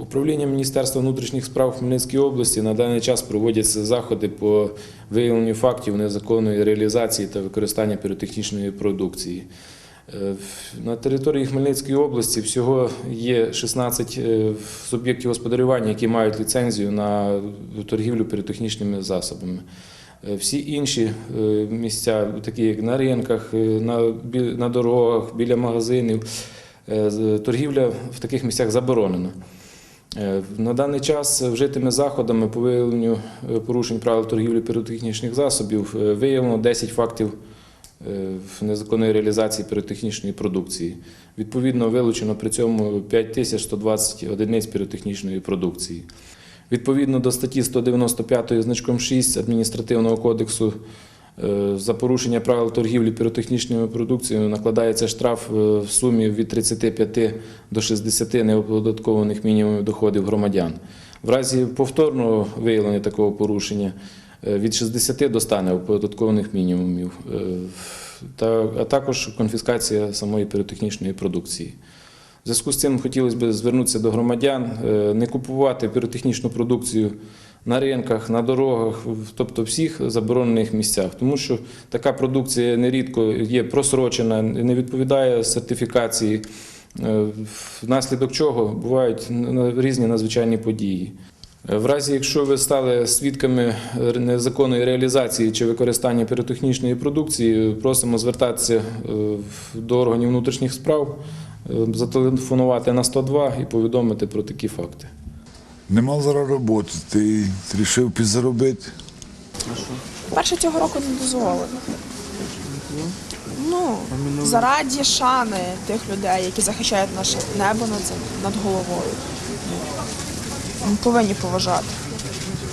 Управлінням Міністерства внутрішніх справ Хмельницької області на даний час проводяться заходи по виявленню фактів незаконної реалізації та використання піротехнічної продукції. Е, На території Хмельницької області всього є 16 е, суб'єктів господарювання, які мають ліцензію на торгівлю піротехнічними засобами. Е, Всі інші місця, такі як на ринках, на, дорогах, біля магазинів, торгівля в таких місцях заборонена. Е, На даний час вжитими заходами по виявленню е, порушень правил торгівлі піротехнічних засобів е, виявлено 10 фактів незаконної реалізації піротехнічної продукції. Відповідно, вилучено при цьому 5120 одиниць піротехнічної продукції. Відповідно до статті 195 значком 6 адміністративного кодексу за порушення правил торгівлі піротехнічною продукцією накладається штраф е, в сумі від 35 до 60 неоподаткованих мінімумів доходів громадян. В разі повторного виявлення такого порушення е, від 60 до 100 неоподаткованих мінімумів, е, а також конфіскація самої піротехнічної продукції. В зв'язку з цим хотілося б звернутися до громадян, е, не купувати піротехнічну продукцію на ринках, на дорогах, тобто всіх заборонених місцях, тому що така продукція нерідко є просрочена, не відповідає сертифікації, е, внаслідок чого бувають різні надзвичайні події. Е, В разі, якщо ви стали свідками незаконної реалізації чи використання піротехнічної продукції, просимо звертатися е, до органів внутрішніх справ, зателефонувати на 102 і повідомити про такі факти. Не мав зараз роботи, ти вирішив підзаробити. Перше цього року не дозволено. Ну, зараді шани тих людей, які захищають наше небо над, головою. Ми повинні поважати.